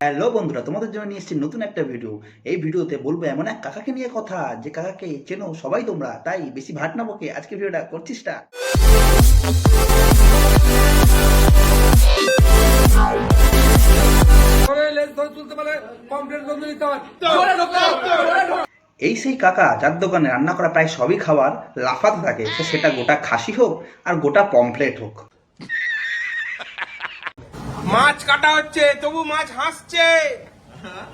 Hello বন্ধুরা তোমাদের জন্য নিয়ে এসেছি নতুন একটা ভিডিও এই ভিডিওতে বলব এমন এক কাকাকে নিয়ে কথা যে কাকাকে চেনো সবাই তোমরা তাই বেশি ভাট না বকে আজকে ভিডিওটা করছিস হয়। এই সেই কাকা যার দোকানে রান্না করা প্রায় সবই খাবার লাফাতে থাকে সে সেটা গোটা খাসি হোক আর গোটা পমফ্লেট হোক। মাছ কাটা হচ্ছে তবু মাছ হাসছে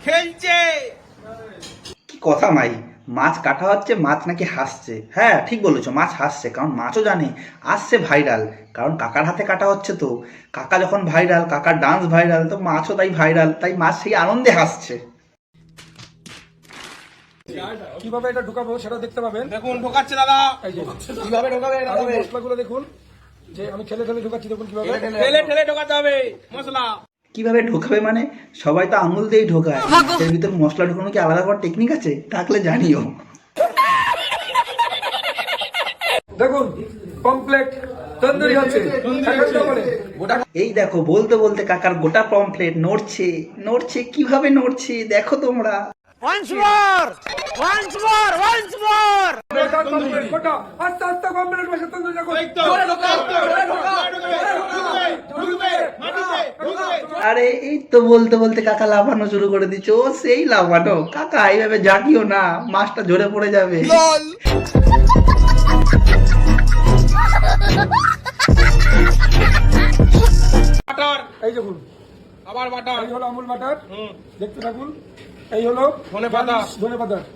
খেলছে। কি কথা মাই? মাছ কাটা হচ্ছে মাছ নাকি হাসছে। হ্যাঁ ঠিক বলেছ মাছ হাসছে কারণ মাছও জানে আসছে ভাইরাল কারণ কাকার হাতে কাটা হচ্ছে তো। কাকা যখন ভাইরাল কাকার ডান্স ভাইরাল তো মাছও তাই ভাইরাল তাই মাছ সেই আনন্দে হাসছে। কীভাবে এটা ঢুকাবো সেটা দেখতে পাবেন। দেখুন ঢোকাচ্ছে দাদা। কীভাবে ঢোকাবে মশলাগুলো দেখুন। যে আমি খেলে খেলে ঢুকাচ্ছি দেখুন কীভাবে? ঠেলে ঠেলে ঢোকাতে হবে। মশলা। কীভাবে ঢোকাবে মানে সবাই তো আঙুল দিয়েই ঢোকায়। এর ভিতর মশলা ঢোকানো কি আলাদা কোনো টেকনিক আছে? থাকলে জানিও। দেখুন কমপ্লেট তন্দুরি হচ্ছে। এই দেখো বলতে বলতে কাকার গোটা পমফ্লেট নড়ছে। নড়ছে কীভাবে নড়ছে? দেখো তোমরা। গোটা কমপ্লেট গোটা আস্তে আস্তে কমপ্লেট বসে তন্দুরি দেখুন এই তো ঢুকবে মাটিতে ঢুকবে আরে এই তো বলতে বলতে কাকা লাফানো শুরু করে দিচ্ছে। ও সেই লাফানো। কাকা এইভাবে জাগিও না মাছটা ঝরে পড়ে যাবে। বাটার এই দেখুন আবার বাটার। এই হলো আমুল বাটার। হুম। দেখতে থাকুন। এই হলো ধনেপাতা। ধনে পাতা। জি।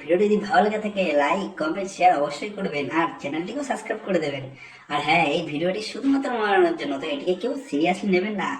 ভিডিওটি যদি ভালো লেগে থাকে লাইক কমেন্ট শেয়ার অবশ্যই করবেন। আর চ্যানেলটিকেও সাবস্ক্রাইব করে দেবেন। আর হ্যাঁ এই ভিডিওটি শুধুমাত্র মারানোর জন্য, তো এটিকে কেউ সিরিয়াসলি নেবেন না।